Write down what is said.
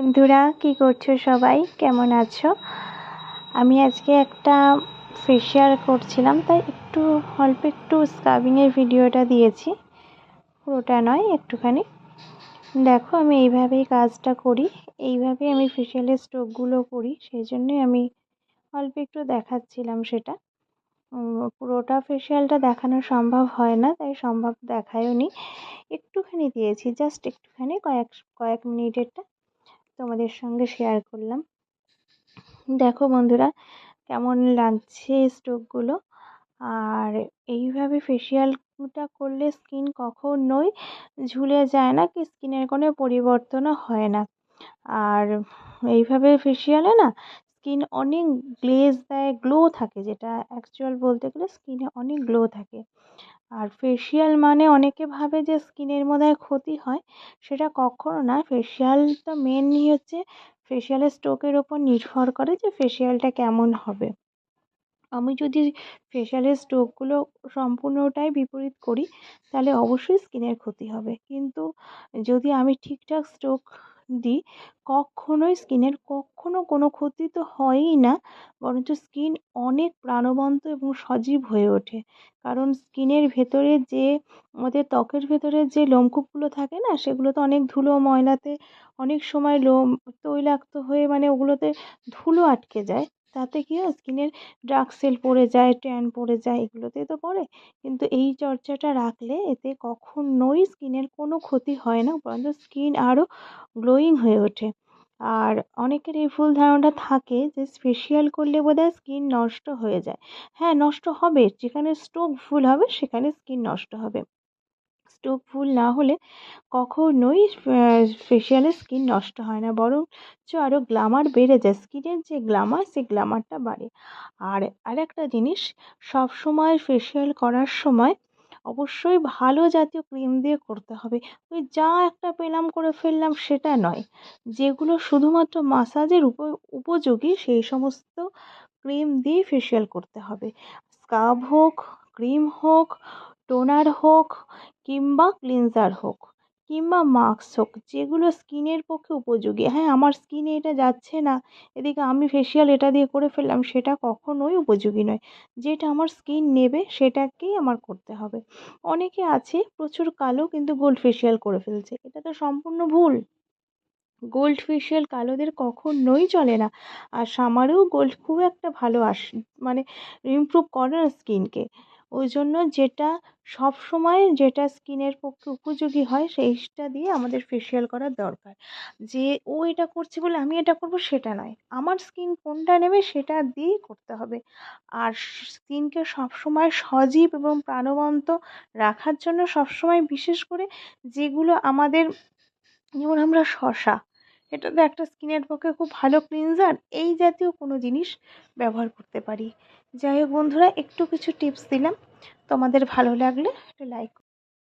বন্ধুরা, কি করছ সবাই? কেমন আছো? আমি আজকে একটা ফেশিয়াল করছিলাম, তাই একটু, অল্প একটু স্কাবিংয়ের ভিডিওটা দিয়েছি। পুরোটা নয়, একটুখানি। দেখো, আমি এইভাবেই কাজটা করি। এইভাবেই আমি ফেশিয়ালের স্ট্রোকগুলো করি, সেই জন্যই আমি অল্প একটু দেখাচ্ছিলাম সেটা। পুরোটা ফেশিয়ালটা দেখানো সম্ভব হয় না, তাই সম্ভব দেখায়ও নি একটুখানি দিয়েছি জাস্ট একটুখানি, কয়েক কয়েক মিনিটেরটা। তোমাদের সঙ্গে শেয়ার করলাম। দেখো বন্ধুরা, কেমন লাগছে স্টোকগুলো আর এইভাবে ফেসিয়ালটা করলে স্কিন কখনোই ঝুলে যায় না, কি স্কিনের কোনো পরিবর্তনও হয় না। আর এইভাবে ফেসিয়ালে না স্কিন অনেক গ্লেজ দেয় গ্লো থাকে, যেটা অ্যাকচুয়াল বলতে গেলে স্কিনে অনেক গ্লো থাকে। আর ফেসিয়াল মানে অনেকে ভাবে যে স্কিনের মধ্যে ক্ষতি হয়, সেটা কখনো না। ফেসিয়ালটা মেনলি হচ্ছে ফেসিয়ালের স্ট্রোকের ওপর নির্ভর করে যে ফেসিয়ালটা কেমন হবে। আমি যদি ফেসিয়ালের স্ট্রোকগুলো সম্পূর্ণটাই বিপরীত করি, তাহলে অবশ্যই স্কিনের ক্ষতি হবে। কিন্তু যদি আমি ঠিকঠাক স্ট্রোক দিই কখনোই স্কিনের কখনো কোনো ক্ষতি তো হয়ই না, বরঞ্চ স্কিন অনেক প্রাণবন্ত এবং সজীব হয়ে ওঠে। কারণ স্কিনের ভেতরে যে, আমাদের ত্বকের ভেতরে যে লোমকূপগুলো থাকে না, সেগুলো তো অনেক ধুলো, ময়লাতে অনেক সময় লোম, তৈলাক্ত হয়ে মানে ওগুলোতে ধুলো আটকে যায়। তাতে কী হয়? স্কিনের ডার্ক সেল পড়ে যায়, ট্যান পড়ে যায় এগুলোতেই তো পড়ে। কিন্তু এই চর্চাটা রাখলে এতে কখনোই স্কিনের কোনো ক্ষতি হয় না, বরঞ্চ স্কিন আরও গ্লোয়িং হয়ে ওঠে। আর অনেকের এই ভুল ধারণাটা থাকে যে ফেসিয়াল করলে বোধহয় স্কিন নষ্ট হয়ে যায়। হ্যাঁ নষ্ট হবে। যেখানে স্ট্রোক ভুল হবে, সেখানে স্কিন নষ্ট হবে। স্ট্রোক ভুল না হলে কখনোই ফেসিয়ালে স্কিন নষ্ট হয় না। বরঞ্চ আরও গ্ল্যামার বেড়ে যায়। স্কিনের যে গ্ল্যামার সেই গ্ল্যামারটা বাড়ে। আর আরেকটা জিনিস সব সময় ফেসিয়াল করার সময় অবশ্যই ভালো জাতীয় ক্রিম দিয়ে করতে হবে। ওই যা একটা পেলাম করে ফেললাম, সেটা নয়। যেগুলো শুধুমাত্র মাসাজের উপ, উপযোগী, সেই সমস্ত ক্রিম দিয়েই ফেসিয়াল করতে হবে। স্কাব হোক ক্রিম হোক টোনার হোক কিংবা ক্লিনজার হোক কিংবা মাস্ক হোক, যেগুলো স্কিনের পক্ষে উপযোগী। হ্যাঁ আমার স্কিনে এটা যাচ্ছে না, এদিকে আমি ফেসিয়াল এটা দিয়ে করে ফেললাম, সেটা কখনোই উপযোগী নয়। যেটা আমার স্কিন নেবে, সেটাকেই আমার করতে হবে। অনেকে আছে, প্রচুর কালো কিন্তু গোল্ড ফেসিয়াল করে ফেলছে। এটা তো সম্পূর্ণ ভুল। গোল্ড ফেসিয়াল কালোদের কখনোই চলে না। আর সামারেও গোল্ড খুব একটা ভালো আস মানে ইমপ্রুভ করে না স্কিনকে। ওই জন্য যেটা সব সময় যেটা স্কিনের পক্ষে উপযোগী হয় সেইটা দিয়ে আমাদের ফেসিয়াল করার দরকার। যে ও এটা করছে বলে আমি এটা করব সেটা নয়। আমার স্কিন কোনটা নেবে সেটা দিয়েই করতে হবে। আর স্কিনকে সবসময় সজীব এবং প্রাণবন্ত রাখার জন্য সবসময় বিশেষ করে যেগুলো আমাদের, যেমন আমরা শসা এটা তো একটা স্কিনের পক্ষে খুব ভালো ক্লিনজার। এই জাতীয় কোনো জিনিস ব্যবহার করতে পারি। যাই হোক বন্ধুরা, একটু কিছু টিপস দিলাম। তোমাদের ভালো লাগলে একটা লাইক